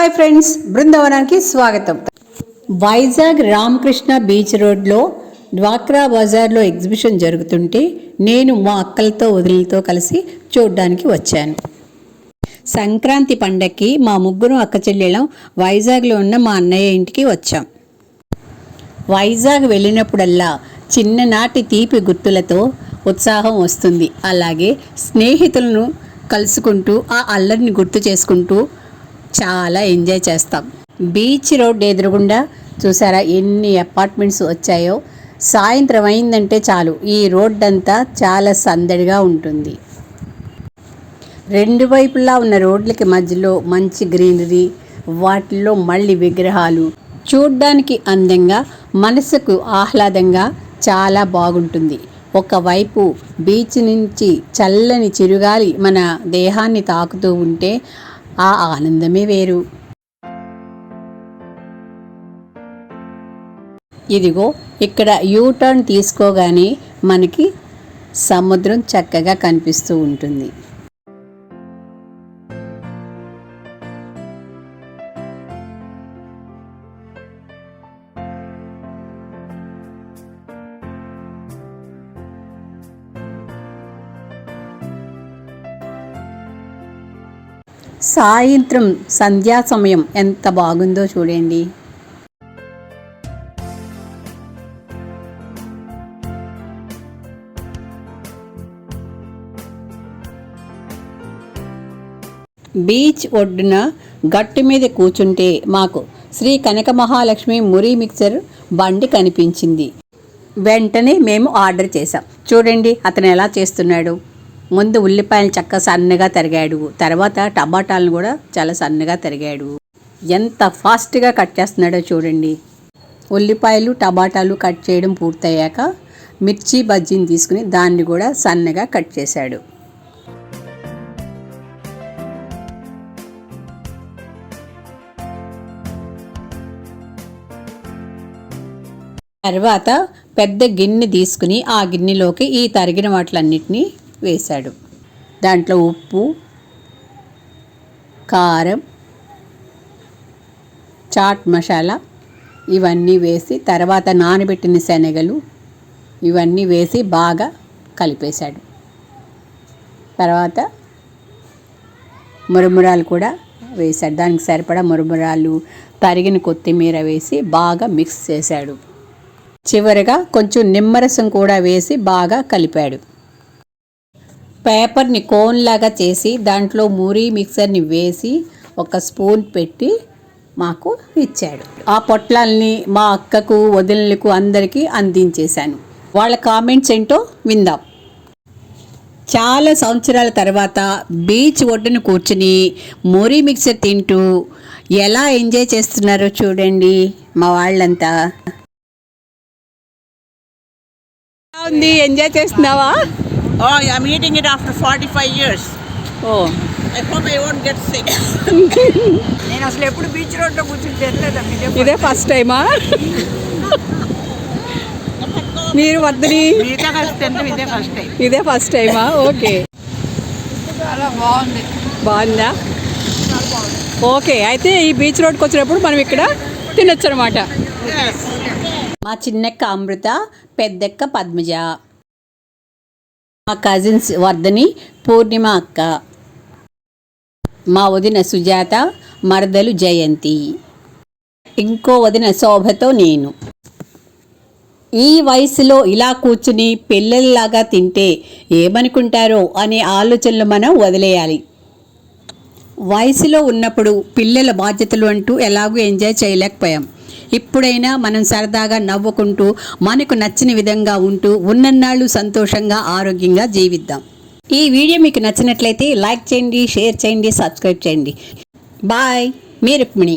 Hi friends బృందావనానికి స్వాగతం. Vizag Ramakrishna beach రోడ్లో డ్వాక్రా బజార్లో ఎగ్జిబిషన్ జరుగుతుంటే నేను మా అక్కలతో వదిలితో కలిసి చూడడానికి వచ్చాను. సంక్రాంతి పండక్కి మా ముగ్గురు అక్క చెల్లెళ్ళం వైజాగ్లో ఉన్న మా అన్నయ్య ఇంటికి వచ్చాం. వైజాగ్ వెళ్ళినప్పుడల్లా చిన్ననాటి తీపి గుర్తులతో ఉత్సాహం వస్తుంది. అలాగే స్నేహితులను కలుసుకుంటూ ఆ అల్లరిని గుర్తు చేసుకుంటూ చాలా ఎంజాయ్ చేస్తాం. బీచ్ రోడ్ ఎదురుగుండా చూసారా ఎన్ని అపార్ట్మెంట్స్ వచ్చాయో? సాయంత్రం అయిందంటే చాలు. ఈ రోడ్ అంతా చాలా సందడిగా ఉంటుంది. రెండు వైపులా ఉన్న రోడ్లకి మధ్యలో మంచి గ్రీనరీ వాటిల్లో మళ్ళీ విగ్రహాలు. చూడ్డానికి అందంగా మనసుకు ఆహ్లాదంగా చాలా బాగుంటుంది. ఒకవైపు బీచ్ నుంచి చల్లని చిరుగాలి మన దేహాన్ని తాకుతూ ఉంటే ఆ ఆనందమే వేరు ఇదిగో ఇక్కడ యూ టర్న్ తీసుకోగానే మనకి సముద్రం చక్కగా కనిపిస్తూ ఉంటుంది సాయంత్రం సంధ్యా సమయం ఎంత బాగుందో చూడండి. బీచ్ ఒడ్డున గట్టు మీద కూర్చుంటే మాకు శ్రీ కనక మహాలక్ష్మి మురి మిక్సర్ బండి కనిపించింది. వెంటనే మేము ఆర్డర్ చేసాం చూడండి అతను ఎలా చేస్తున్నాడు. ముందు ఉల్లిపాయలు చక్క సన్నగా తరిగాడు. తర్వాత టమాటాలను కూడా చాలా సన్నగా తరిగాడు. ఎంత ఫాస్ట్గా కట్ చేస్తున్నాడో చూడండి. ఉల్లిపాయలు టమాటాలు కట్ చేయడం పూర్తయ్యాక మిర్చి బజ్జీని తీసుకుని దాన్ని కూడా సన్నగా కట్ చేశాడు. తర్వాత పెద్ద గిన్నె తీసుకుని ఆ గిన్నెలోకి ఈ తరిగిన వాటిలన్నిటినీ వేశాడు. దాంట్లో ఉప్పు కారం చాట్ మసాలా ఇవన్నీ వేసి తర్వాత నానబెట్టిన శనగలు ఇవన్నీ వేసి బాగా కలిపేశాడు. తర్వాత మురుమురాలు కూడా వేశాడు. దానికి సరిపడా మురుమురాలు తరిగిన కొత్తిమీర వేసి బాగా మిక్స్ చేశాడు. చివరగా కొంచెం నిమ్మరసం కూడా వేసి బాగా కలిపాడు. పేపర్ని కోన్లాగా చేసి దాంట్లో మూరీ మిక్సర్ని వేసి ఒక స్పూన్ పెట్టి మాకు ఇచ్చాడు. ఆ పొట్లాల్ని మా అక్కకు వదినలకు అందరికీ అందించేశాను. వాళ్ళ కామెంట్స్ ఏంటో విందాం. చాలా సంవత్సరాల తర్వాత బీచ్ ఒడ్డున కూర్చుని మూరీ మిక్సర్ తింటూ ఎలా ఎంజాయ్ చేస్తున్నారో చూడండి మా వాళ్ళంతా. ఉంది? ఎంజాయ్ చేస్తున్నావా? Oh, I'm eating it after 45 years. Oh. I hope I won't get sick. నేను అసలు ఎప్పుడు బీచ్ రోడ్లో కూర్చుని తినలేదండి ఇదే ఫస్ట్ టైమా మీరు వద్దని కలిసి ఇదే ఫస్ట్ టైం ఇదే ఫస్ట్ టైమా ఓకే. చాలా బాగుంది. బాగుందా? ఓకే అయితే ఈ బీచ్ రోడ్కి వచ్చినప్పుడు మనం ఇక్కడ తినొచ్చు అనమాట మా చిన్నక్క అమృత పెద్దక్క పద్మజ. మా కజిన్స్ వర్ధని పూర్ణిమ అక్క. మా వదిన సుజాత మరదలు జయంతి. ఇంకో వదిన శోభతో నేను. ఈ వయసులో ఇలా కూర్చుని పిల్లల్లాగా తింటే ఏమనుకుంటారో అనే ఆలోచనలు మనం వదిలేయాలి. వయసులో ఉన్నప్పుడు పిల్లల బాధ్యతలు అంటూ ఎలాగూ ఎంజాయ్ చేయలేకపోయాం. ఇప్పుడైనా మనం సరదాగా నవ్వుకుంటూ మనకు నచ్చిన విధంగా ఉంటూ ఉన్నన్నాళ్ళు సంతోషంగా ఆరోగ్యంగా జీవిద్దాం. ఈ వీడియో మీకు నచ్చినట్లయితే లైక్ చేయండి షేర్ చేయండి సబ్స్క్రైబ్ చేయండి. బాయ్ మీ రుక్మిణి.